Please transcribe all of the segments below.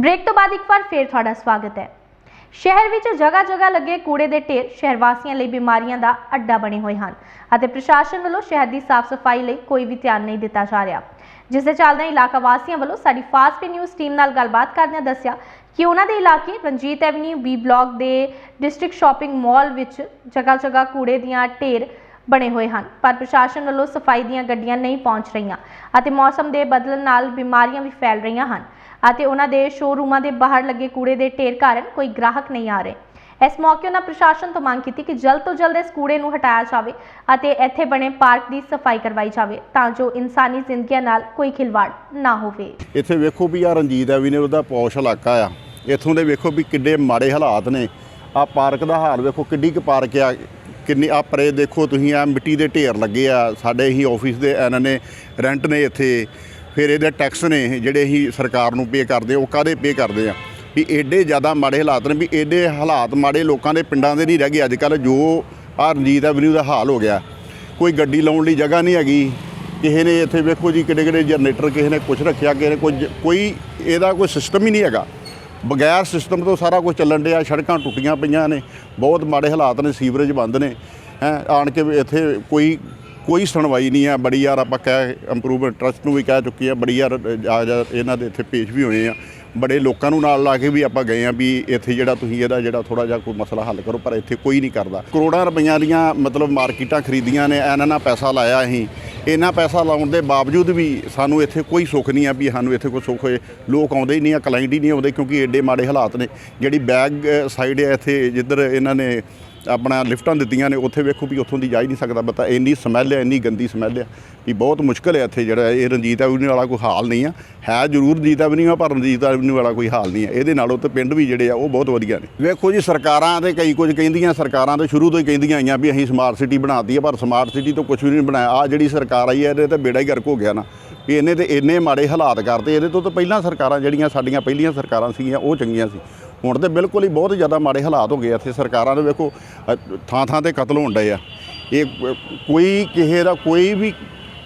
Break ਤੋਂ ਬਾਅਦ ਇੱਕ ਵਾਰ ਫੇਰ ਤੁਹਾਡਾ ਸਵਾਗਤ ਹੈ। ਸ਼ਹਿਰ ਵਿੱਚ ਜਗ੍ਹਾ ਜਗ੍ਹਾ ਲੱਗੇ ਕੂੜੇ ਦੇ ਢੇਰ ਸ਼ਹਿਰ ਵਾਸੀਆਂ ਲਈ ਬਿਮਾਰੀਆਂ ਦਾ ਅੱਡਾ ਬਣੇ ਹੋਏ ਹਨ ਅਤੇ ਪ੍ਰਸ਼ਾਸਨ ਵੱਲੋਂ ਸ਼ਹਿਰ ਦੀ ਸਾਫ਼ ਸਫ਼ਾਈ ਲਈ ਕੋਈ ਵੀ ਧਿਆਨ ਨਹੀਂ ਦਿੱਤਾ ਜਾ ਰਿਹਾ। ਜਿਸ ਦੇ ਚੱਲਦਿਆਂ ਇਲਾਕਾ ਵਾਸੀਆਂ ਵੱਲੋਂ ਸਾਡੀ ਫਾਸਟ ਨਿਊਜ਼ ਟੀਮ ਨਾਲ ਗੱਲਬਾਤ ਕਰਦਿਆਂ ਦੱਸਿਆ ਕਿ ਉਹਨਾਂ ਦੇ ਇਲਾਕੇ ਰਣਜੀਤ ਐਵਨਿਊ, ਬੀ ਬਲਾਕ ਦੇ ਡਿਸਟ੍ਰਿਕਟ ਸ਼ਾਪਿੰਗ ਮਾਲ ਵਿੱਚ ਜਗ੍ਹਾ ਜਗ੍ਹਾ ਕੂੜੇ ਦੀਆਂ ਢੇਰ ਬਣੇ ਹੋਏ ਹਨ। ਪਰ ਪ੍ਰਸ਼ਾਸਨ ਵੱਲੋਂ ਸਫ਼ਾਈ ਦੀਆਂ ਗੱਡੀਆਂ ਨਹੀਂ ਪਹੁੰਚ ਰਹੀਆਂ ਅਤੇ ਮੌਸਮ ਦੇ ਬਦਲਣ ਨਾਲ ਬਿਮਾਰੀਆਂ ਵੀ ਫੈਲ ਰਹੀਆਂ ਹਨ ਅਤੇ ਉਹਨਾਂ ਦੇ ਸ਼ੋਰੂਮਾਂ ਦੇ ਬਾਹਰ ਲੱਗੇ ਕੂੜੇ ਦੇ ਢੇਰ ਕਾਰਨ ਕੋਈ ਗ੍ਰਾਹਕ ਨਹੀਂ ਆ ਰਹੇ। ਇਸ ਮੌਕੇ ਉਹਨਾਂ ਪ੍ਰਸ਼ਾਸਨ ਤੋਂ ਮੰਗ ਕੀਤੀ ਕਿ ਜਲਦ ਤੋਂ ਜਲਦ ਇਸ ਕੂੜੇ ਨੂੰ ਹਟਾਇਆ ਜਾਵੇ ਅਤੇ ਇੱਥੇ ਬਣੇ ਪਾਰਕ ਦੀ ਸਫ਼ਾਈ ਕਰਵਾਈ ਜਾਵੇ ਤਾਂ ਜੋ ਇਨਸਾਨੀ ਜ਼ਿੰਦਗੀਆਂ ਨਾਲ ਕੋਈ ਖਿਲਵਾੜ ਨਾ ਹੋਵੇ। ਇੱਥੇ ਵੇਖੋ ਵੀ ਆ ਰਣਜੀਤ ਐਵੀ ਨੇ ਉਹਦਾ ਪੌਸ਼ ਇਲਾਕਾ ਆ। ਇੱਥੋਂ ਦੇ ਵੇਖੋ ਵੀ ਕਿੱਡੇ ਮਾੜੇ ਹਾਲਾਤ ਨੇ। ਆ ਪਾਰਕ ਦਾ ਹਾਲ ਵੇਖੋ ਕਿੱਡੀ ਕੁ ਪਾਰਕ ਆ। ਕਿੰਨੀ ਆ ਪਰੇ ਦੇਖੋ ਤੁਸੀਂ ਆ ਮਿੱਟੀ ਦੇ ਢੇਰ ਲੱਗੇ ਆ, ਸਾਡੇ ਹੀ ਆਫਿਸ ਦੇ ਇਹਨਾਂ ਨੇ ਰੈਂਟ ਨੇ ਇੱਥੇ, ਫਿਰ ਇਹਦੇ ਟੈਕਸ ਨੇ ਜਿਹੜੇ ਹੀ ਸਰਕਾਰ ਨੂੰ ਪੇ ਕਰਦੇ ਉਹ ਕਾਦੇ ਪੇ ਕਰਦੇ ਆ? ਵੀ ਐਡੇ ਜ਼ਿਆਦਾ ਮਾੜੇ ਹਾਲਾਤ ਨੇ, ਵੀ ਐਡੇ ਹਾਲਾਤ ਮਾੜੇ ਲੋਕਾਂ ਦੇ ਪਿੰਡਾਂ ਦੇ ਨਹੀਂ ਰਹਿ ਗਏ। ਅੱਜ ਕੱਲ ਜੋ ਆ ਰਣਜੀਤ ਐਵਨਿਊ ਦਾ ਹਾਲ ਹੋ ਗਿਆ, ਕੋਈ ਗੱਡੀ ਲਾਉਣ ਲਈ ਜਗ੍ਹਾ ਨਹੀਂ ਹੈਗੀ। ਕਿਸੇ ਨੇ ਇੱਥੇ ਵੇਖੋ ਜੀ ਕਿਹੜੇ ਕਿਹੜੇ ਜਨਰੇਟਰ ਕਿਸੇ ਨੇ ਕੁਝ ਰੱਖਿਆ, ਕਿਸੇ ਨੇ ਕੁਝ, ਕੋਈ ਇਹਦਾ ਕੋਈ ਸਿਸਟਮ ਹੀ ਨਹੀਂ ਹੈਗਾ। ਬਗੈਰ ਸਿਸਟਮ ਤੋਂ ਸਾਰਾ ਕੁਝ ਚੱਲਣ ਡਿਆ, ਸੜਕਾਂ ਟੁੱਟੀਆਂ ਪਈਆਂ ਨੇ, ਬਹੁਤ ਮਾੜੇ ਹਾਲਾਤ ਨੇ, ਸੀਵਰੇਜ ਬੰਦ ਨੇ, ਹੈ, ਆਣ ਕੇ ਵੀ ਇੱਥੇ ਕੋਈ ਕੋਈ ਸੁਣਵਾਈ ਨਹੀਂ ਆ ਬੜੀ ਯਾਰ ਆਪਾਂ ਕਹਿ ਇੰਪਰੂਵਮੈਂਟ ਟਰਸਟ ਨੂੰ ਵੀ ਕਹਿ ਚੁੱਕੇ ਆ ਬੜੀ ਯਾਰ ਇਹਨਾਂ ਦੇ ਇੱਥੇ ਪੇਸ਼ ਵੀ ਹੋਏ ਆ, ਬੜੇ ਲੋਕਾਂ ਨੂੰ ਨਾਲ ਲਾ ਕੇ ਵੀ ਆਪਾਂ ਗਏ ਆ ਵੀ ਇੱਥੇ ਜਿਹੜਾ ਤੁਸੀਂ ਇਹਦਾ ਜਿਹੜਾ ਥੋੜਾ ਜਿਹਾ ਕੋਈ ਮਸਲਾ ਹੱਲ ਕਰੋ, ਪਰ ਇੱਥੇ ਕੋਈ ਨਹੀਂ ਕਰਦਾ। ਕਰੋੜਾਂ ਰੁਪਈਆਂ ਦੀਆਂ ਮਤਲਬ ਮਾਰਕੀਟਾਂ ਖਰੀਦੀਆਂ ਨੇ ਇਹਨਾਂ ਨਾਲ ਪੈਸਾ ਲਾਇਆ ਅਸੀਂ ਇੰਨਾ ਪੈਸਾ ਲਾਉਣ ਦੇ ਬਾਵਜੂਦ ਵੀ ਸਾਨੂੰ ਇੱਥੇ ਕੋਈ ਸੁੱਖ ਨਹੀਂ ਆ ਵੀ ਸਾਨੂੰ ਇੱਥੇ ਕੋਈ ਸੁੱਖ ਹੋਏ। ਲੋਕ ਆਉਂਦੇ ਹੀ ਨਹੀਂ ਆ ਕਲਾਇੰਟ ਹੀ ਨਹੀਂ ਆਉਂਦੇ ਕਿਉਂਕਿ ਐਡੇ ਮਾੜੇ ਹਾਲਾਤ ਨੇ। ਜਿਹੜੀ ਬੈਗ ਸਾਈਡ ਹੈ ਇੱਥੇ, ਜਿੱਧਰ ਇਹਨਾਂ ਨੇ ਆਪਣਾ ਲਿਫਟਾਂ ਦਿੱਤੀਆਂ ਨੇ, ਉੱਥੇ ਵੇਖੋ ਵੀ ਉੱਥੋਂ ਦੀ ਜਾ ਹੀ ਨਹੀਂ ਸਕਦਾ ਪਤਾ ਇੰਨੀ ਸਮੈਲ ਹੈ ਇੰਨੀ ਗੰਦੀ ਸਮੈਲ ਹੈ ਵੀ ਬਹੁਤ ਮੁਸ਼ਕਲ ਹੈ ਇੱਥੇ ਜਿਹੜਾ ਇਹ ਰਣਜੀਤ ਐਵਨਿਊ ਵਾਲਾ ਕੋਈ ਹਾਲ ਨਹੀਂ ਆ। ਹੈ ਜ਼ਰੂਰ ਰਣਜੀਤ ਐਵਨਿਊ ਆ, ਪਰ ਰਣਜੀਤ ਐਵਨਿਊ ਵਾਲਾ ਕੋਈ ਹਾਲ ਨਹੀਂ ਹੈ ਇਹਦੇ ਨਾਲੋਂ ਤੇ ਪਿੰਡ ਵੀ ਜਿਹੜੇ ਆ, ਉਹ ਬਹੁਤ ਵਧੀਆ ਨੇ। ਵੇਖੋ ਜੀ, ਸਰਕਾਰਾਂ ਤੇ ਕਈ ਕੁਝ ਕਹਿੰਦੀਆਂ, ਸਰਕਾਰਾਂ ਤੇ ਸ਼ੁਰੂ ਤੋਂ ਹੀ ਕਹਿੰਦੀਆਂ ਆਈਆਂ ਵੀ ਅਸੀਂ ਸਮਾਰਟ ਸਿਟੀ ਬਣਾਤੀ ਹੈ ਪਰ ਸਮਾਰਟ ਸਿਟੀ ਤੋਂ ਕੁਝ ਵੀ ਨਹੀਂ ਬਣਾਇਆ। ਆ ਜਿਹੜੀ ਸਰਕਾਰ ਆਈ ਹੈ ਇਹਦੇ ਤੇ ਬੇੜਾ ਹੀ ਗਰਕ ਹੋ ਗਿਆ ਨਾ। ਵੀ ਇਹਨੇ ਤੇ ਇੰਨੇ ਮਾੜੇ ਹਾਲਾਤ ਕਰਤੇ, ਇਹਦੇ ਤੋਂ ਤਾਂ ਪਹਿਲਾਂ ਸਰਕਾਰਾਂ ਜਿਹੜੀਆਂ ਸਾਡੀਆਂ ਪਹਿਲੀਆਂ ਸਰਕਾਰਾਂ ਸੀਗੀਆਂ, ਉਹ ਚੰਗੀਆਂ ਸੀ। ਹੁਣ ਤੇ ਬਿਲਕੁਲ ਹੀ ਬਹੁਤ ਜ਼ਿਆਦਾ ਮਾੜੇ ਹਾਲਾਤ ਹੋ ਗਏ ਇੱਥੇ ਸਰਕਾਰਾਂ ਦੇ ਵੇਖੋ ਥਾਂ ਥਾਂ ਤੇ ਕਤਲ ਹੋਣ ਡਏ ਆ। ਇਹ ਕੋਈ ਕਿਸੇ ਦਾ ਕੋਈ ਵੀ,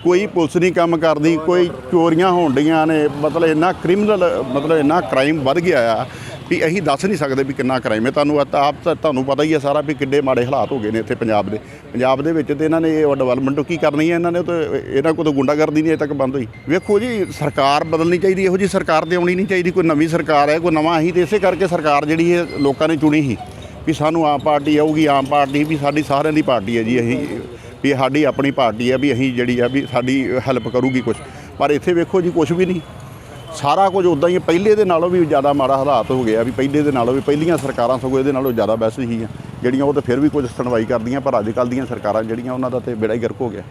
ਕੋਈ ਪੁਲਿਸ ਨਹੀਂ ਕੰਮ ਕਰਦੀ, ਕੋਈ ਚੋਰੀਆਂ ਹੋਣ ਡੀਆਂ ਨੇ, ਮਤਲਬ ਇੰਨਾ ਕ੍ਰਿਮੀਨਲ ਮਤਲਬ ਇੰਨਾ ਕ੍ਰਾਈਮ ਵੱਧ ਗਿਆ ਆ। ਵੀ ਅਸੀਂ ਦੱਸ ਨਹੀਂ ਸਕਦੇ ਵੀ ਕਿੰਨਾ ਕ੍ਰਾਈਮ ਹੈ। ਤੁਹਾਨੂੰ ਆਪ ਆਪ ਤਾਂ ਤੁਹਾਨੂੰ ਪਤਾ ਹੀ ਹੈ ਸਾਰਾ ਵੀ ਕਿੱਡੇ ਮਾੜੇ ਹਾਲਾਤ ਹੋ ਗਏ ਨੇ ਇੱਥੇ ਪੰਜਾਬ ਦੇ। ਪੰਜਾਬ ਦੇ ਵਿੱਚ ਤੇ ਇਹਨਾਂ ਨੇ ਇਹ ਡਿਵੈਲਪਮੈਂਟ ਕੀ ਕਰਨੀ ਹੈ? ਇਹਨਾਂ ਨੇ ਤਾਂ ਇਹਨਾਂ ਕੋਲ ਤਾਂ ਗੁੰਡਾਗਰਦੀ ਨਹੀਂ ਅਜੇ ਤੱਕ ਬੰਦ ਹੋਈ। ਵੇਖੋ ਜੀ, ਸਰਕਾਰ ਬਦਲਣੀ ਚਾਹੀਦੀ ਇਹੋ ਜੀ ਸਰਕਾਰ ਤੇ ਆਉਣੀ ਨਹੀਂ ਚਾਹੀਦੀ। ਕੋਈ ਨਵੀਂ ਸਰਕਾਰ ਹੈ, ਕੋਈ ਨਵਾਂ, ਅਸੀਂ ਤੇ ਇਸੇ ਕਰਕੇ ਸਰਕਾਰ ਜਿਹੜੀ ਹੈ ਲੋਕਾਂ ਨੇ ਚੁਣੀ ਸੀ ਵੀ ਸਾਨੂੰ ਆਮ ਪਾਰਟੀ ਆਊਗੀ, ਆਮ ਪਾਰਟੀ ਵੀ ਸਾਡੀ ਸਾਰਿਆਂ ਦੀ ਪਾਰਟੀ ਹੈ ਜੀ। ਅਸੀਂ ਵੀ ਸਾਡੀ ਆਪਣੀ ਪਾਰਟੀ ਹੈ, ਵੀ ਅਸੀਂ ਜਿਹੜੀ ਆ ਵੀ ਸਾਡੀ ਹੈਲਪ ਕਰੂਗੀ ਕੁਝ ਪਰ ਇੱਥੇ ਵੇਖੋ ਜੀ ਕੁਝ ਵੀ ਨਹੀਂ। ਸਾਰਾ ਕੁਝ ਉਦਾਂ ਹੀ ਪਹਿਲੇ ਦੇ ਨਾਲੋਂ ਵੀ ਜ਼ਿਆਦਾ ਮਾੜਾ ਹਾਲਾਤ ਹੋ ਗਿਆ ਵੀ ਪਹਿਲੇ ਦੇ ਨਾਲੋਂ ਵੀ, ਪਹਿਲੀਆਂ ਸਰਕਾਰਾਂ ਸਗੋਂ ਇਹਦੇ ਨਾਲੋਂ ਜ਼ਿਆਦਾ ਬੈਸਟ ਸੀਗੀਆਂ ਜਿਹੜੀਆਂ ਉਹ ਤਾਂ ਫਿਰ ਵੀ ਕੁਝ ਸੁਣਵਾਈ ਕਰਦੀਆਂ, ਪਰ ਅੱਜ ਕੱਲ੍ਹ ਦੀਆਂ ਸਰਕਾਰਾਂ ਜਿਹੜੀਆਂ ਉਹਨਾਂ ਦਾ ਤੇ ਬੇੜਾ ਹੀ ਗਰਕ ਹੋ ਗਿਆ।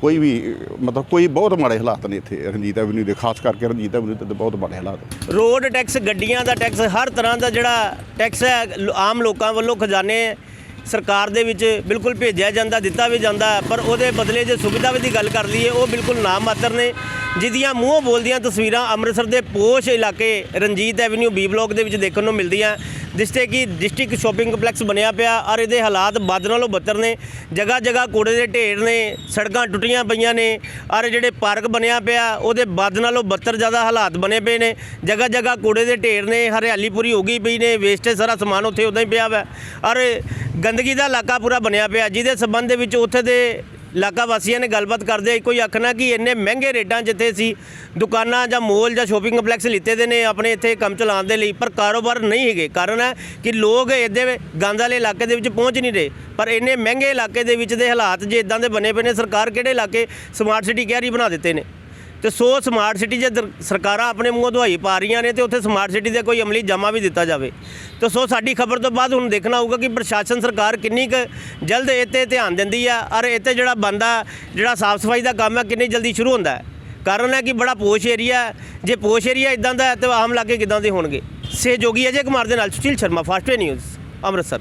ਕੋਈ ਵੀ, ਮਤਲਬ ਕੋਈ ਬਹੁਤ ਮਾੜੇ ਹਾਲਾਤ ਨੇ ਇੱਥੇ ਰਣਜੀਤ ਐਵਨਿਊ ਦੇ, ਖਾਸ ਕਰਕੇ ਰਣਜੀਤ ਐਵਨਿਊ ਤੇ ਤਾਂ ਬਹੁਤ ਮਾੜੇ ਹਾਲਾਤ ਰੋਡ ਟੈਕਸ, ਗੱਡੀਆਂ ਦਾ ਟੈਕਸ, ਹਰ ਤਰ੍ਹਾਂ ਦਾ ਜਿਹੜਾ ਟੈਕਸ ਹੈ ਆਮ ਲੋਕਾਂ ਵੱਲੋਂ ਖਜ਼ਾਨੇ ਸਰਕਾਰ ਦੇ ਵਿੱਚ ਬਿਲਕੁਲ ਭੇਜਿਆ ਜਾਂਦਾ, ਦਿੱਤਾ ਵੀ ਜਾਂਦਾ, ਪਰ ਉਹਦੇ ਬਦਲੇ ਜੇ ਸੁਵਿਧਾ ਦੀ ਗੱਲ ਕਰ ਲਈਏ, ਉਹ ਬਿਲਕੁਲ ਨਾ ਮਾਤਰ ਨੇ। ਜਿਹਦੀਆਂ ਮੂੰਹੋਂ ਬੋਲਦੀਆਂ ਤਸਵੀਰਾਂ ਅੰਮ੍ਰਿਤਸਰ ਦੇ ਪੋਸ਼ ਇਲਾਕੇ ਰਣਜੀਤ ਐਵਨਿਊ ਬੀ ਬਲਾਕ ਦੇ ਵਿੱਚ ਦੇਖਣ ਨੂੰ ਮਿਲਦੀਆਂ, ਜਿਸ ਤੇ ਕਿ ਡਿਸਟ੍ਰਿਕਟ ਸ਼ਾਪਿੰਗ ਕੰਪਲੈਕਸ ਬਣਿਆ ਪਿਆ ਔਰ ਇਹਦੇ ਹਾਲਾਤ ਵੱਧ ਨਾਲੋਂ ਬੱਤਰ ਨੇ ਜਗ੍ਹਾ ਜਗ੍ਹਾ ਕੂੜੇ ਦੇ ਢੇਰ ਨੇ, ਸੜਕਾਂ ਟੁੱਟੀਆਂ ਪਈਆਂ ਨੇ ਔਰ ਜਿਹੜੇ ਪਾਰਕ ਬਣਿਆ ਪਿਆ ਉਹਦੇ ਵੱਧ ਨਾਲੋਂ ਬੱਤਰ ਜ਼ਿਆਦਾ ਹਾਲਾਤ ਬਣੇ ਪਏ ਨੇ ਜਗ੍ਹਾ ਜਗ੍ਹਾ ਕੂੜੇ ਦੇ ਢੇਰ ਨੇ, ਹਰਿਆਲੀ ਪੂਰੀ ਹੋ ਗਈ ਪਈ ਨੇ ਵੇਸਟੇਜ ਸਾਰਾ ਸਮਾਨ ਉੱਥੇ ਉਦਾਂ ਹੀ ਪਿਆ ਵਾ ਔਰ ਗੰਦਗੀ ਦਾ ਇਲਾਕਾ ਪੂਰਾ ਬਣਿਆ ਪਿਆ, ਜਿਹਦੇ ਸੰਬੰਧ ਦੇ ਵਿੱਚ ਉੱਥੇ ਦੇ ਇਲਾਕਾ ਵਾਸੀਆਂ ਨੇ ਗੱਲਬਾਤ ਕਰਦੇ ਕੋਈ ਆਖਣਾ ਕਿ ਇੰਨੇ ਮਹਿੰਗੇ ਰੇਟਾਂ ਜਿੱਥੇ ਸੀ, ਦੁਕਾਨਾਂ ਜਾਂ ਮੋਲ ਜਾਂ ਸ਼ੋਪਿੰਗ ਕੰਪਲੈਕਸ ਲਿੱਤੇ ਦੇ ਨੇ ਆਪਣੇ ਇੱਥੇ ਕੰਮ ਚਲਾਉਣ ਦੇ ਲਈ, ਪਰ ਕਾਰੋਬਾਰ ਨਹੀਂ ਹੈਗੇ। ਕਾਰਨ ਹੈ ਕਿ ਲੋਕ ਇਹਦੇ ਗੰਦ ਵਾਲੇ ਇਲਾਕੇ ਦੇ ਵਿੱਚ ਪਹੁੰਚ ਨਹੀਂ ਰਹੇ। ਪਰ ਇੰਨੇ ਮਹਿੰਗੇ ਇਲਾਕੇ ਦੇ ਵਿੱਚ ਦੇ ਹਾਲਾਤ ਜੇ ਇਦਾਂ ਦੇ ਬਣੇ ਪਏ ਨੇ, ਸਰਕਾਰ ਕਿਹੜੇ ਇਲਾਕੇ ਸਮਾਰਟ ਸਿਟੀ ਕਹਿ ਰਹੀ ਬਣਾ ਦਿੱਤੇ ਨੇ? ਤੇ ਸੋ ਸਮਾਰਟ ਸਿਟੀ ਜੇ ਦਰ- ਸਰਕਾਰਾਂ ਆਪਣੇ ਮੂੰਹੋਂ ਦਵਾਈ ਪਾ ਰਹੀਆਂ ਨੇ ਤੇ ਉੱਥੇ ਸਮਾਰਟ ਸਿਟੀ ਦੇ ਕੋਈ ਅਮਲੀ ਜਮਾ ਵੀ ਦਿੱਤਾ ਜਾਵੇ। ਤੇ ਸੋ ਸਾਡੀ ਖਬਰ ਤੋਂ ਬਾਅਦ ਹੁਣ ਦੇਖਣਾ ਹੋਊਗਾ ਕਿ ਪ੍ਰਸ਼ਾਸਨ ਸਰਕਾਰ ਕਿੰਨੀ ਕੁ ਜਲਦ ਇਹ 'ਤੇ ਧਿਆਨ ਦਿੰਦੀ ਆ ਔਰ ਇੱਥੇ ਜਿਹੜਾ ਬੰਦਾ, ਜਿਹੜਾ ਸਾਫ਼ ਸਫ਼ਾਈ ਦਾ ਕੰਮ ਹੈ ਕਿੰਨੀ ਜਲਦੀ ਸ਼ੁਰੂ ਹੁੰਦਾ ਹੈ। ਕਾਰਨ ਹੈ ਕਿ ਬੜਾ ਪੋਸ਼ ਏਰੀਆ ਜੇ ਪੋਸ਼ ਏਰੀਆ ਇਦਾਂ ਦਾ ਹੈ, ਤੇ ਆਮ ਲਾਗੇ ਕਿਦਾਂ ਦੇ ਹੋਣਗੇ? ਸਹਿਯੋਗੀ ਅਜੇ ਕੁਮਾਰ ਦੇ ਨਾਲ ਸੁਸ਼ੀਲ ਸ਼ਰਮਾ ਫਾਸਟਵੇ ਨਿਊਜ਼, ਅੰਮ੍ਰਿਤਸਰ।